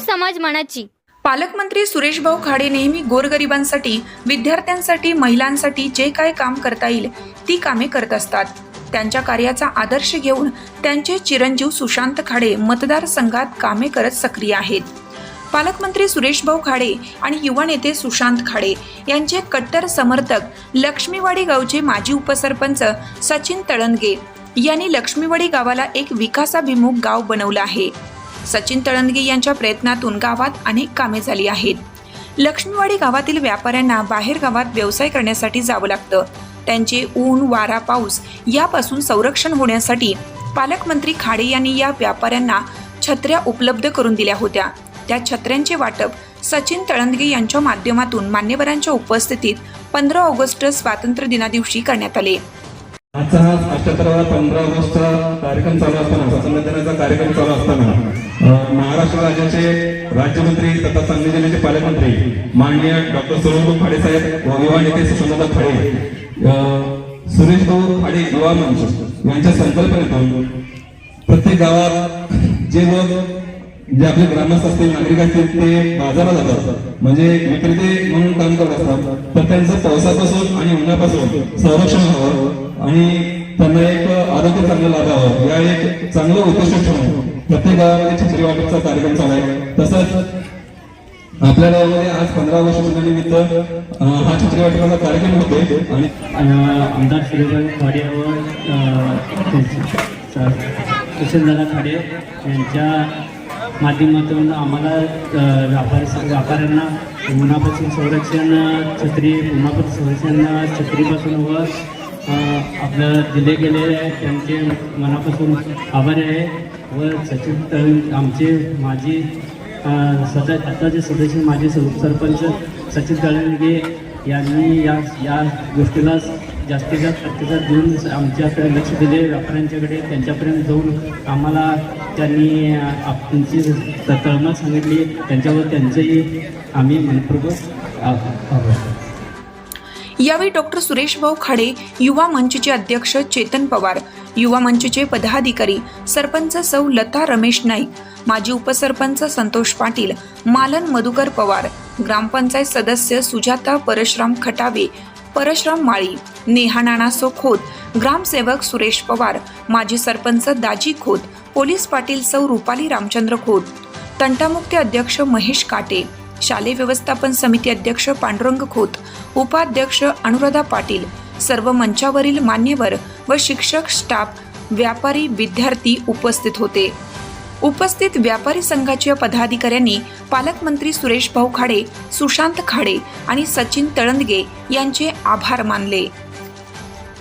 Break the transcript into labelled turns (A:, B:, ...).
A: समाज मनाची.
B: पालकमंत्री सुरेशभाऊ खाडे नेहमी गोरगरिबांसाठी विद्यार्थ्यांसाठी महिलांसाठी जे काय काम करता येईल ती कामे करत असतात. त्यांच्या कार्याचा आदर्श घेऊन त्यांचे चिरंजीव सुशांत खाडे मतदारसंघात कामे करत सक्रिय आहेत. पालकमंत्री सुरेशभाऊ खाडे आणि युवा नेते सुशांत खाडे यांचे कट्टर समर्थक लक्ष्मीवाडी गावचे माजी उपसरपंच सचिन तळंगे यांनी लक्ष्मीवाडी गावाला एक विकासाभिमुख गाव बनवलं आहे. सचिन तळणगे यांच्या प्रयत्नातून गावात अनेक कामे झाली आहेत. लक्ष्मीवाडी गावातील व्यापाऱ्यांना बाहेर गावात व्यवसाय करण्यासाठी जावं लागतं. त्यांचे ऊन वारा पाऊस यापासून संरक्षण होण्यासाठी पालकमंत्री खाडे यांनी या व्यापाऱ्यांना छत्र्या उपलब्ध करून दिल्या होत्या. त्या छत्र्यांचे वाटप सचिन तळंदगे यांच्या माध्यमातून मान्यवरांच्या उपस्थितीत पंधरा ऑगस्ट स्वातंत्र्य दिनादिवशी करण्यात आले.
C: आजचा हा अठ्याहत्तरावा पंधरा ऑगस्टचा कार्यक्रम चालू असताना स्वातंत्र्य कार्यक्रम चालू असताना महाराष्ट्र राज्याचे राज्यमंत्री तथा सांगली जिल्ह्याचे पालकमंत्री माननीय डॉक्टर सुरेशभाऊ खाडे साहेब युवा नेते सुशांतदा खाडे सुरेश भाऊ खाडे युवा मंच यांच्या संकल्पनेतून प्रत्येक गावात जे लोक जे आपले ग्रामस्थ असतील नागरिक असतील ते बाजारात जातात. म्हणजे विक्रेते म्हणून काम करत असतात. तर त्यांचं पावसापासून आणि उन्हापासून संरक्षण व्हावं आणि त्यांना एक आरोग्य चांगलं लाभावं. या एक चांगलं उद्देश ठेवून प्रत्येक गावामध्ये छत्री वाटपचा कार्यक्रम चालू आहे. तसंच आपल्या गावामध्ये आज पंधरा वर्ष निमित्त हा छत्री वाटपाचा कार्यक्रम होते आणि
D: आमदार श्रीधर खाडे व कुशलदादा खाडे यांच्या माध्यमातून आम्हाला व्यापारी व्यापाऱ्यांना उन्हापासून संरक्षण छत्री उन्हापासून संरक्षण छत्रीपासून व आपलं दिले गेले आहे त्यांचे मनापासून आभारी आहे. व सचिन तळण आमचे माजी सदा आताचे सदस्य माजी सरपंच सचिन तळणगे यांनी या या गोष्टीला जास्तीत जास्त प्रतिसाद देऊन आमच्याकडे लक्ष दिले व्यापाऱ्यांच्याकडे त्यांच्यापर्यंत जाऊन आम्हाला त्यांनी अ, तळमळ सांगितली. त्यांच्यावर त्यांचंही आम्ही मनपूर्वक आभार.
B: यावेळी डॉक्टर सुरेशभाऊ खाडे युवा मंचचे अध्यक्ष चेतन पवार युवा मंचचे पदाधिकारी सरपंच सौ लता रमेश नाईक माजी उपसरपंच संतोष पाटील मालन मधुकर पवार ग्रामपंचायत सदस्य सुजाता परशराम खटावे परशराम माळी नेहा नानासो खोत ग्रामसेवक सुरेश पवार माजी सरपंच दाजी खोत पोलीस पाटील सौ रुपाली रामचंद्र खोत तंटामुक्ती अध्यक्ष महेश काटे शालेय व्यवस्थापन समिती अध्यक्ष पांडुरंग खोत उपाध्यक्ष अनुराधा पाटील सर्व मंचावरील मान्यवर व शिक्षक स्टाफ व्यापारी विद्यार्थी उपस्थित होते. उपस्थित व्यापारी संघाच्या पदाधिकाऱ्यांनी पालकमंत्री सुरेश भाऊ खाडे सुशांत खाडे आणि सचिन तळंदगे यांचे आभार मानले.